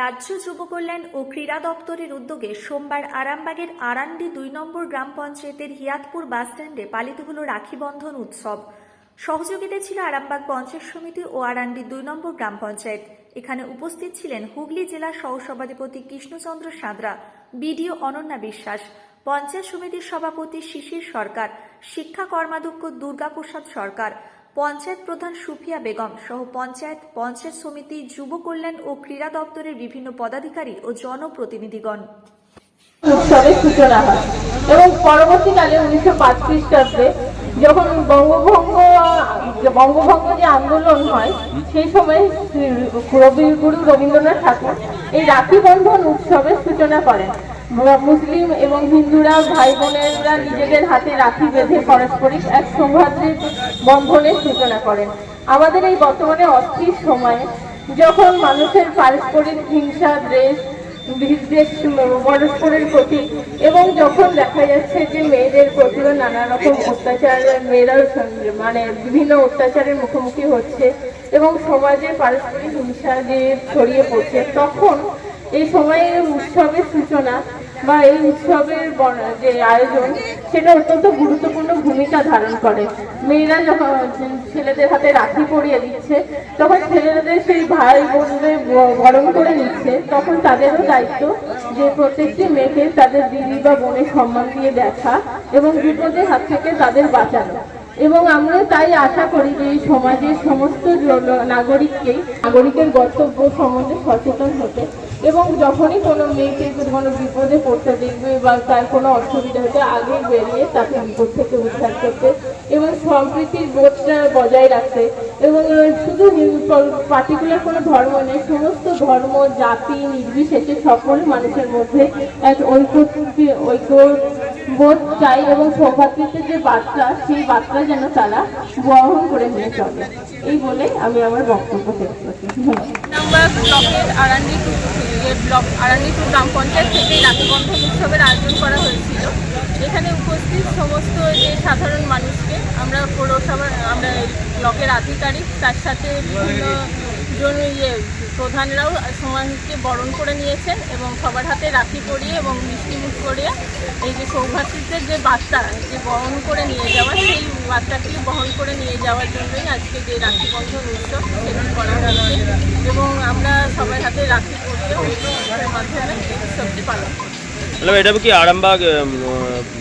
রাজ্য যুব কল্যাণ ও ক্রীড়া দপ্তরের উদ্যোগে সোমবার আরামবাগের আরান্ডি দুই নম্বর গ্রাম পঞ্চায়েতের হিয়াতপুর বাসস্ট্যান্ডে পালিত হল রাখি বন্ধন উৎসব। সহযোগিতা ছিল আরামবাগ পঞ্চায়েত সমিতি ও আরান্ডি দুই নম্বর গ্রাম পঞ্চায়েত। এখানে উপস্থিত ছিলেন হুগলি জেলা সহসভাধিপতি কৃষ্ণচন্দ্র সাঁতরা, বিডিও অনন্যা বিশ্বাস, পঞ্চায়েত সমিতির সভাপতি শিশির সরকার, শিক্ষা কর্মাধ্যক্ষ দুর্গাপ্রসাদ সরকার পঞ্চায়েত প্রধান সুফিয়া বেগম সহ পঞ্চায়েত পঞ্চায়েত সমিতি, যুব কল্যাণ ও ক্রীড়া দপ্তরের বিভিন্ন পদাধিকারী ও জনপ্রতিনিধিগণ। সূচনা হয় এবং পরবর্তীকালে উনিশশো পাঁচ খ্রিস্টাব্দে যখন বঙ্গভঙ্গ বঙ্গভঙ্গ যে আন্দোলন হয় সেই সময় কবিগুরু রবীন্দ্রনাথ ঠাকুর এই রাখি বন্ধন উৎসবের সূচনা করেন। মুসলিম এবং হিন্দুরা, ভাই বোনেরা নিজেদের হাতে রাখি বেঁধে পারস্পরিক এক সৌহার্দ্যের বন্ধনের সূচনা করেন। আমাদের এই বর্তমানে অস্থির সময়ে, যখন মানুষের পারস্পরিক হিংসা, দ্বেষ বিদ্বেষ পরস্পরের প্রতি। এবং যখন দেখা যাচ্ছে যে মেয়েদের প্রতিও নানা রকম অত্যাচার, মেয়েরাও মানে বিভিন্ন অত্যাচারের মুখোমুখি হচ্ছে এবং সমাজে পারস্পরিক হিংসা যে ছড়িয়ে পড়ছে, তখন এই সময়ে উৎসবের সূচনা বা এই উৎসবের যে আয়োজন, সেটা অত্যন্ত গুরুত্বপূর্ণ ভূমিকা ধারণ করে। মেয়েরা যখন ছেলেদের হাতে রাখি পরিয়ে দিচ্ছে, তখন ছেলেদের সেই ভাই বোনদের বরণ করে নিচ্ছে, তখন তাদেরও দায়িত্ব যে প্রত্যেকটি মেয়েকে তাদের দিদি বা বোনের সম্মান দিয়ে দেখা এবং বিপদের হাত থেকে তাদের বাঁচানো। এবং আমরা তাই আশা করি যে এই সমাজের সমস্ত নাগরিককেই, নাগরিকের কর্তব্য সম্বন্ধে সচেতন হতে এবং যখনই কোনো মেয়েকে কোনো বিপদে পড়তে দেখবে বা তার কোনো অসুবিধা হতে আগে বেরিয়ে তাকে বিপদ থেকে উদ্ধার করতে এবং সম্প্রীতির বোধটা বজায় রাখতে এবং শুধু পার্টিকুলার কোনো ধর্ম নেই, সমস্ত ধর্ম, জাতি, নির্বিশেষে সকল মানুষের মধ্যে এক ঐক্য ঐক্য বোধ চাই এবং সৌভাতৃত্বের যে বার্তা, সেই বার্তা যেন তারা বহন করে নিয়ে চলে। এই বলে আমি আমার বক্তব্য শেষ করছি। ধন্যবাদ। টু ব্লক আরান্ডি গ্রাম পঞ্চায়েত থেকে রাখি উৎসবের আয়োজন করা হয়েছিল। এখানে উপস্থিত সমস্ত যে সাধারণ মানুষকে আমরা পৌরসভা আমরা ব্লকের আধিকারিক, তার সাথে বিভিন্ন জন ইয়ে প্রধানরাও সমাজকে বরণ করে নিয়েছেন এবং সবার হাতে রাখি পরিয়ে এবং মিষ্টিমুখ করিয়ে এই যে সৌভাতৃত্বের যে বার্তা যে বহন করে নিয়ে যাওয়া সেই বার্তাটি বহন করে নিয়ে যাওয়ার জন্যই আজকে যে রাখি বন্ধন উৎসব সেটি করা হয়েছে এবং আমরা সবার হাতে রাখি পরিয়ে মাধ্যমে এই উৎসবটি পালন করি এটা কি আরামবাগ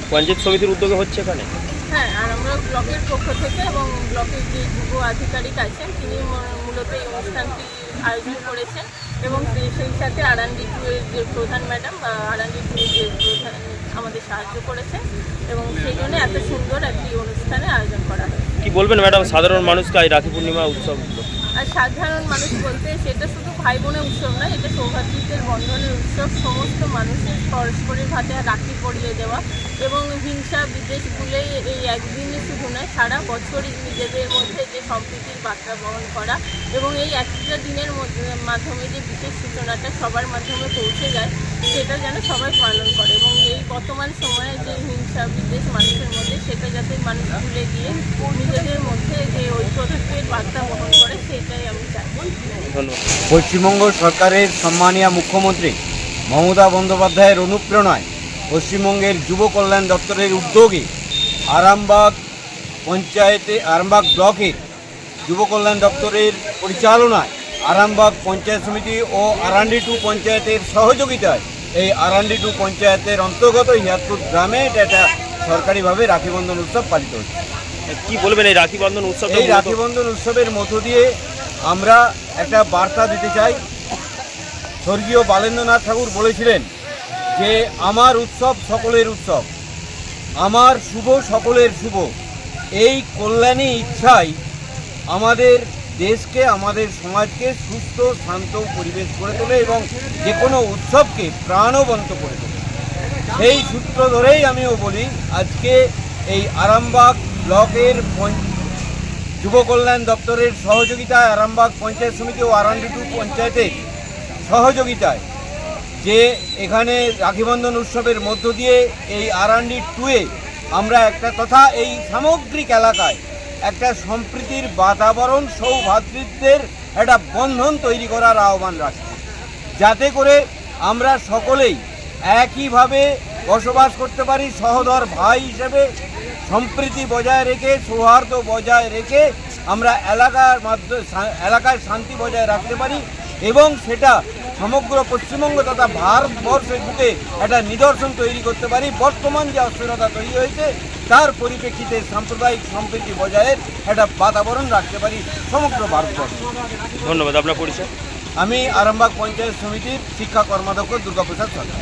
পঞ্চায়েত সমিতির উদ্যোগে হচ্ছে এখানে? হ্যাঁ আর আমরা ব্লকের পক্ষ থেকে এবং ব্লকের যে যুব আধিকারিক আছেন তিনি মূলত এই অনুষ্ঠানটি আয়োজন করেছেন এবং সেই সাথে আরান্ডি টুয়ের যে প্রধান ম্যাডাম বা আরান্ডি টুয়ের যে প্রধান আমাদের সাহায্য করেছে এবং সেই জন্য এত সুন্দর একটি অনুষ্ঠানে আয়োজন করা হয় কি বলবেন ম্যাডাম? সাধারণ মানুষকে এই রাখি পূর্ণিমা উৎসব। আর সাধারণ মানুষ বলতে সেটা শুধু ভাই বোনের উৎসব নয় এটা সৌভাতৃত্বের বন্ধনের উৎসব। সমস্ত মানুষের পরস্পরের হাতে রাখি পরিয়ে দেওয়া এবং হিংসা, বিদ্বেষ ভুলে এই একদিনই শুধু নয়, সারা বছরই নিজেদের মধ্যে যে সম্প্রীতির বার্তা বহন করা এবং এই একটা দিনের মধ্যে- মাধ্যমে যে বিশেষ সূচনাটা সবার মাধ্যমে পৌঁছে যায় সেটা যেন সবাই পালন করে এবং এই বর্তমান সময়ে যে হিংসা বিদ্বেষ মানুষের মধ্যে সেটা যাতে মানুষ ভুলে গিয়ে নিজেদের মধ্যে যে ঐক্যের বার্তা বহন করে সেটাই আমি চাই। পশ্চিমবঙ্গ সরকারের সম্মানীয় মুখ্যমন্ত্রী মমতা বন্দ্যোপাধ্যায়ের অনুপ্রেরণায় পশ্চিমবঙ্গের যুব কল্যাণ দপ্তরের উদ্যোগে আরামবাগ পঞ্চায়েতে আরামবাগ ব্লকের যুব কল্যাণ দপ্তরের পরিচালনায় আরামবাগ পঞ্চায়েত সমিতি ও আরান্ডি টু পঞ্চায়েতের সহযোগিতায় এই আরান্ডি টু পঞ্চায়েতের অন্তর্গত হিয়াতপুর গ্রামে এটা একটা সরকারিভাবে রাখি বন্ধন উৎসব পালিত হচ্ছে। কি বলবেন এই রাখি বন্ধন উৎসব এই রাখি বন্ধন উৎসবের মধ্য দিয়ে আমরা একটা বার্তা দিতে চাই। স্বর্গীয় বালেন্দ্রনাথ ঠাকুর বলেছিলেন যে আমার উৎসব সকলের উৎসব। আমার শুভ সকলের শুভ। এই কল্যাণী ইচ্ছাই আমাদের দেশকে, আমাদের সমাজকে সুস্থ, শান্ত পরিবেশ করে তোলে এবং যে কোনো উৎসবকে প্রাণবন্ত করে তোলে। সেই সূত্র ধরেই আমিও বলি, আজকে এই আরামবাগ ব্লকের যুব কল্যাণ দপ্তরের সহযোগিতায় আরামবাগ পঞ্চায়েত সমিতি ও আরান্ডি টু পঞ্চায়েতের সহযোগিতায় যে এখানে রাখিবন্ধন উৎসবের মধ্য দিয়ে এই আরান্ডি টুয়ে আমরা একটা তথা এই সামগ্রিক এলাকায় একটা সম্প্রীতির বাতাবরণ, সৌভাতৃত্বের একটা বন্ধন তৈরি করার আহ্বান রাখছি। যাতে করে আমরা সকলেই একইভাবে বসবাস করতে পারি, সহদর ভাই হিসেবে সম্প্রীতি বজায় রেখে, সৌহার্দ্য বজায় রেখে আমরা এলাকার মাধ্যমে, এলাকায় শান্তি বজায় রাখতে পারি এবং সেটা সমগ্র পশ্চিমবঙ্গ তথা ভারতবর্ষের বুকে একটা নিদর্শন তৈরি করতে পারি। বর্তমান যে অস্থিরতা তৈরি হয়েছে তার পরিপ্রেক্ষিতে সাম্প্রদায়িক সম্প্রীতি বজায়ের একটা বাতাবরণ রাখতে পারি সমগ্র ভারতবর্ষ। ধন্যবাদ আপনার পরিচয়। আমি আরামবাগ পঞ্চায়েত সমিতির শিক্ষা কর্মাধ্যক্ষ দুর্গাপ্রসাদ সরকার।